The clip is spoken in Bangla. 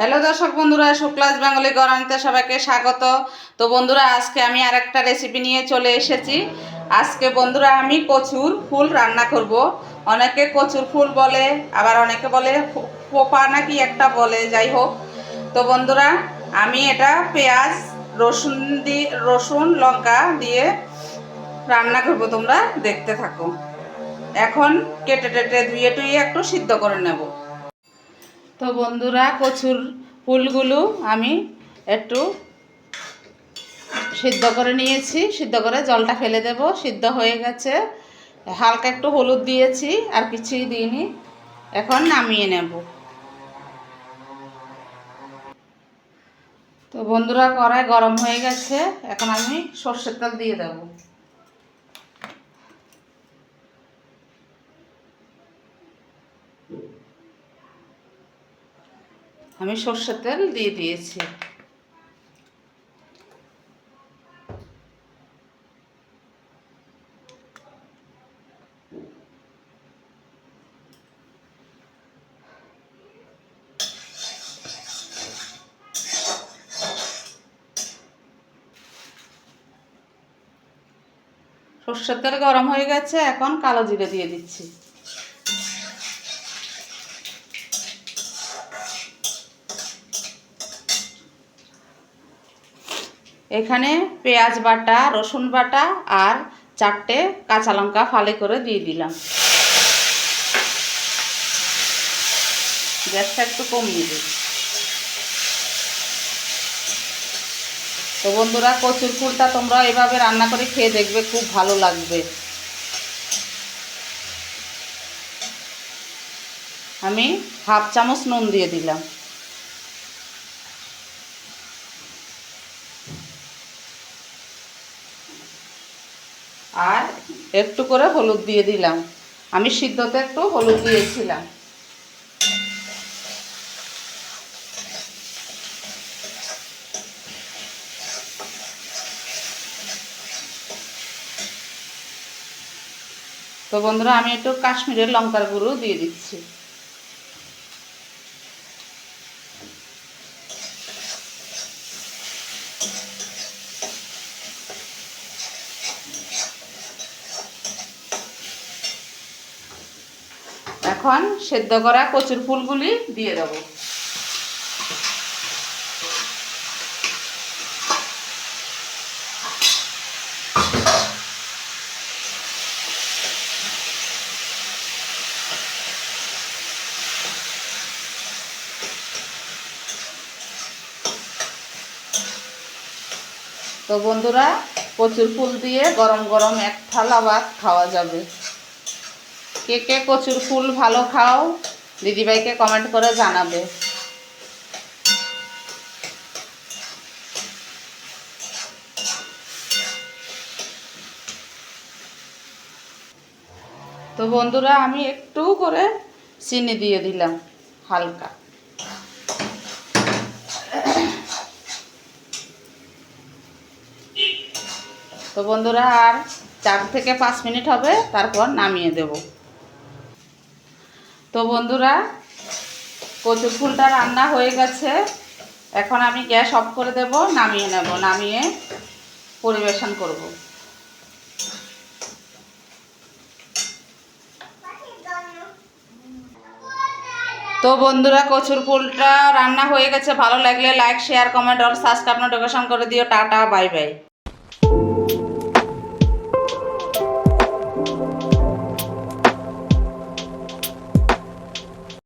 হ্যালো দর্শক বন্ধুরা শুক্লাস বেঙ্গলি গরানিতে সবাইকে স্বাগত। তো বন্ধুরা, আজকে আমি আরেকটা রেসিপি নিয়ে চলে এসেছি। আজকে বন্ধুরা, আমি কচুর ফুল রান্না করব। অনেকে কচুর ফুল বলে, আবার অনেকে বলে ফোপা নাকি একটা বলে, যাই হোক। তো বন্ধুরা, আমি এটা পেঁয়াজ, রসুন দিয়ে রসুন, লঙ্কা দিয়ে রান্না করব, তোমরা দেখতে থাকো। এখন কেটে টেটে ধুয়ে টুয়ে একটু সিদ্ধ করে নেব। তো বন্ধুরা কচুর ফুলগুলো আমি একটু সিদ্ধ করে নিয়েছি। সিদ্ধ করে জলটা ফেলে দেব। সিদ্ধ হয়ে গেছে। হালকা একটু হলুদ দিয়েছি আর কিছুই দিইনি। এখন নামিয়ে নেব। তো বন্ধুরা কড়াই গরম হয়ে গেছে। এখন আমি সর্ষের তেল দিয়ে দেবো। আমি সর্ষের তেল দিয়ে দিয়েছি। সর্ষের তেল গরম হয়ে গেছে, এখন কালো জিরে দিয়ে দিচ্ছি। এখানে পেঁয়াজ বাটা, রসুন বাটা আর চারটে কাঁচা লঙ্কা ফালে করে দিয়ে দিলাম। গ্যাসটা একটু কমিয়ে দিই। তো বন্ধুরা, কচুর ফুলটা তোমরা এভাবে রান্না করে খেয়ে দেখবে, খুব ভালো লাগবে। আমি হাফ চামচ নুন দিয়ে দিলাম। আর একটু করে হলুদ দিয়ে দিলাম। আমি সিদ্ধতে একটু হলুদ দিয়েছিলাম। তো বন্ধুরা, আমি একটু কাশ্মীরের লঙ্কার গুঁড়ো দিয়ে দিচ্ছি। এখন সেদ্ধ করা কচুর ফুলগুলি দিয়ে দেব। তো বন্ধুরা, কচুর ফুল দিয়ে গরম গরম এক থালা ভাত খাওয়া যাবে। কে কে কচুর ফুল ভালো খাও, দিদিভাইকে কমেন্ট করে জানাবে। তো বন্ধুরা, আমি একটু করে চিনি দিয়ে দিলাম, হালকা। তো বন্ধুরা, আর চার থেকে পাঁচ মিনিট হবে, তারপর নামিয়ে দেব। তো বন্ধুরা কচুর ফুলটা রান্না হয়ে গেছে। এখন আমি গ্যাস অফ করে দেব, নামিয়ে নেব, নামিয়ে পরিবেশন করব। তো বন্ধুরা, কচুর ফুলটা রান্না হয়ে গেছে। ভালো লাগলে লাইক শেয়ার কমেন্ট আর সাবস্ক্রাইব নোটিফিকেশন করে দিও। Tata bye bye